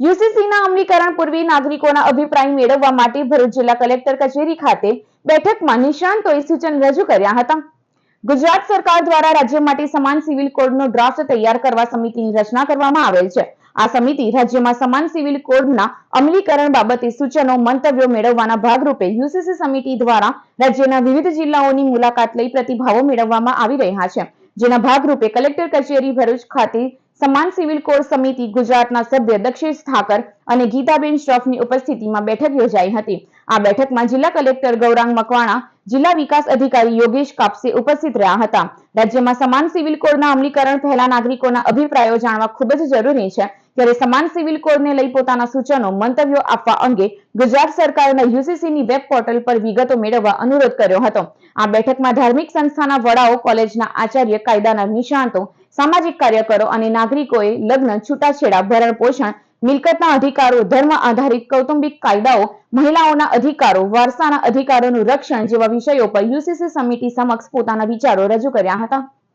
યુસીસીના અમલીકરણ પૂર્વે નાગરિકોના અભિપ્રાય મેળવવા માટે ભરૂચ જિલ્લા કલેક્ટર કચેરી ખાતે બેઠકમાં નિષ્ણાંતોએ સૂચન રજૂ કર્યા હતા. ગુજરાત સરકાર દ્વારા રાજ્ય માટે સમાન સિવિલ કોડનો ડ્રાફ્ટ તૈયાર કરવા સમિતિની રચના કરવામાં આવેલ છે. આ સમિતિ રાજ્યમાં સમાન સિવિલ કોડના અમલીકરણ બાબતે સૂચનો, મંતવ્યો મેળવવાના ભાગરૂપે યુસીસી સમિતિ દ્વારા રાજ્યના વિવિધ જિલ્લાઓની મુલાકાત લઈ પ્રતિભાવો મેળવવામાં આવી રહ્યા છે. જેના ભાગરૂપે કલેક્ટર કચેરી ભરૂચ ખાતે સમાન સિવિલ કોડ સમિતિ ગુજરાતના સભ્ય દક્ષેશ ઠાકર અને ગીતાબેન શ્રોફની ઉપસ્થિતિમાં બેઠક યોજાઈ હતી. આ બેઠકમાં જિલ્લા કલેક્ટર ગૌરાંગ મકવાણા, જિલ્લા વિકાસ અધિકારી યોગેશ કાપસે ઉપસ્થિત રહ્યા હતા. રાજ્યમાં સમાન સિવિલ કોડના અમલીકરણ પહેલા નાગરિકોના અભિપ્રાયો જાણવા ખૂબ જ જરૂરી છે. ત્યારે સમાન સિવિલ કોડને લઈ પોતાના સૂચનો, મંતવ્યો આપવા અંગે ગુજરાત સરકારના યુસીસીની વેબ પોર્ટલ પર વિગતો મેળવવા અનુરોધ કર્યો હતો. આ બેઠકમાં ધાર્મિક સંસ્થાના વડાઓ, કોલેજના આચાર્ય, કાયદાના નિષ્ણાંતો સામાજિક કાર્યકરો અને નાગરિકોએ લગ્ન, છૂટાછેડા, ભરણ પોષણ, મિલકતના અધિકારો, ધર્મ આધારિત કૌટુંબિક કાયદાઓ, મહિલાઓના અધિકારો, વારસાના અધિકારોનું રક્ષણ જેવા વિષયો પર યુસીસી સમિતિ સમક્ષ પોતાના વિચારો રજૂ કર્યા હતા.